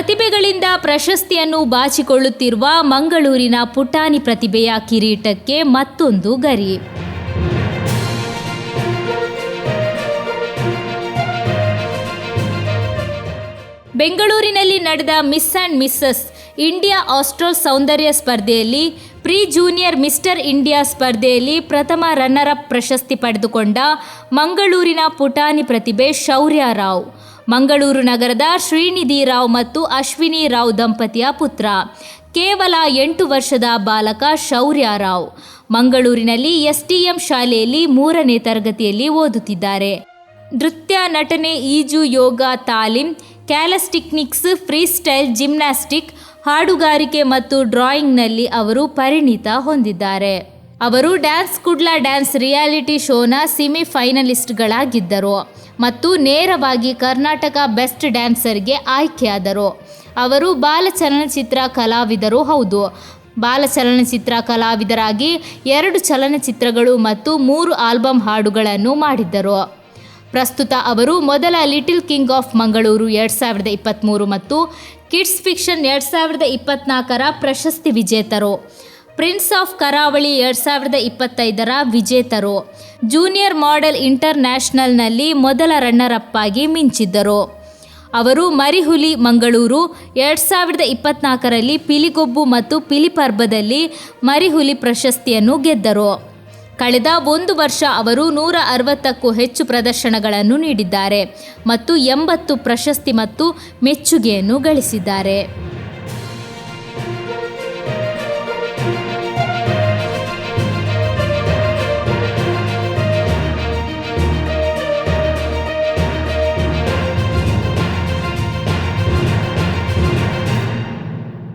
ಪ್ರತಿಭೆಗಳಿಂದ ಪ್ರಶಸ್ತಿಯನ್ನು ಬಾಚಿಕೊಳ್ಳುತ್ತಿರುವ ಮಂಗಳೂರಿನ ಪುಟಾಣಿ ಪ್ರತಿಭೆಯ ಕಿರೀಟಕ್ಕೆ ಮತ್ತೊಂದು ಗರಿ. ಬೆಂಗಳೂರಿನಲ್ಲಿ ನಡೆದ Miss and Mrs India Astro ಸೌಂದರ್ಯ ಸ್ಪರ್ಧೆಯಲ್ಲಿ ಪ್ರೀ ಜೂನಿಯರ್ ಮಿಸ್ಟರ್ ಇಂಡಿಯಾ ಸ್ಪರ್ಧೆಯಲ್ಲಿ ಪ್ರಥಮ ರನ್ನರ್ ಅಪ್ ಪ್ರಶಸ್ತಿ ಪಡೆದುಕೊಂಡ ಮಂಗಳೂರಿನ ಪುಟಾಣಿ ಪ್ರತಿಭೆ ಶೌರ್ಯ ರಾವ್. ಮಂಗಳೂರು ನಗರದ ಶ್ರೀನಿಧಿ ರಾವ್ ಮತ್ತು ಅಶ್ವಿನಿ ರಾವ್ ದಂಪತಿಯ ಪುತ್ರ. ಕೇವಲ ಎಂಟು ವರ್ಷದ ಬಾಲಕ ಶೌರ್ಯ ರಾವ್. ಮಂಗಳೂರಿನಲ್ಲಿ ಎಸ್ಟಿಎಂ ಶಾಲೆಯಲ್ಲಿ ಮೂರನೇ ತರಗತಿಯಲ್ಲಿ ಓದುತ್ತಿದ್ದಾರೆ. ನೃತ್ಯ ನಟನೆ ಈಜು ಯೋಗ ತಾಲೀಮ್ ಕ್ಯಾಲಸ್ಟಿಕ್ನಿಕ್ಸ್ ಫ್ರೀ ಸ್ಟೈಲ್ ಜಿಮ್ನಾಸ್ಟಿಕ್, ಹಾಡುಗಾರಿಕೆ ಮತ್ತು ಡ್ರಾಯಿಂಗ್ನಲ್ಲಿ ಅವರು ಪರಿಣಿತ ಹೊಂದಿದ್ದಾರೆ. ಅವರು ಡ್ಯಾನ್ಸ್ ಕುಡ್ಲಾ ಡ್ಯಾನ್ಸ್ ರಿಯಾಲಿಟಿ ಶೋನ ಸೆಮಿಫೈನಲಿಸ್ಟ್ಗಳಾಗಿದ್ದರು ಮತ್ತು ನೇರವಾಗಿ ಕರ್ನಾಟಕ ಬೆಸ್ಟ್ ಡ್ಯಾನ್ಸರ್ಗೆ ಆಯ್ಕೆಯಾದರು. ಅವರು ಬಾಲ ಚಲನಚಿತ್ರ ಕಲಾವಿದರು, ಹೌದು. ಬಾಲ ಚಲನಚಿತ್ರ ಕಲಾವಿದರಾಗಿ ಎರಡು ಚಲನಚಿತ್ರಗಳು ಮತ್ತು ಮೂರು ಆಲ್ಬಮ್ ಹಾಡುಗಳನ್ನು ಮಾಡಿದ್ದರು. ಪ್ರಸ್ತುತ ಅವರು ಮೊದಲ ಲಿಟಿಲ್ ಕಿಂಗ್ ಆಫ್ ಮಂಗಳೂರು ಎರಡು ಸಾವಿರದ ಇಪ್ಪತ್ತ್ಮೂರು ಮತ್ತು ಕಿಡ್ಸ್ ಫಿಕ್ಷನ್ ಎರಡು ಸಾವಿರದ ಇಪ್ಪತ್ತ್ನಾಲ್ಕರ ಪ್ರಶಸ್ತಿ ವಿಜೇತರು. ಪ್ರಿನ್ಸ್ ಆಫ್ ಕರಾವಳಿ ಎರಡು ಸಾವಿರದ ಇಪ್ಪತ್ತೈದರ ವಿಜೇತರು. ಜೂನಿಯರ್ ಮಾಡೆಲ್ ಇಂಟರ್ನ್ಯಾಷನಲ್ನಲ್ಲಿ ಮೊದಲ ರನ್ನರ್ ಅಪ್ ಆಗಿ ಮಿಂಚಿದ್ದರು. ಅವರು ಮರಿಹುಲಿ, ಮಂಗಳೂರು ಎರಡು ಸಾವಿರದ ಇಪ್ಪತ್ತ್ನಾಲ್ಕರಲ್ಲಿ ಪಿಲಿಗೊಬ್ಬು ಮತ್ತು ಪಿಲಿಪರ್ಬದಲ್ಲಿ ಮರಿಹುಲಿ ಪ್ರಶಸ್ತಿಯನ್ನು ಗೆದ್ದರು. ಕಳೆದ ಒಂದು ವರ್ಷ ಅವರು ನೂರ ಅರವತ್ತಕ್ಕೂ ಹೆಚ್ಚು ಪ್ರದರ್ಶನಗಳನ್ನು ನೀಡಿದ್ದಾರೆ ಮತ್ತು ಎಂಬತ್ತು ಪ್ರಶಸ್ತಿ ಮತ್ತು ಮೆಚ್ಚುಗೆಯನ್ನು ಗಳಿಸಿದ್ದಾರೆ.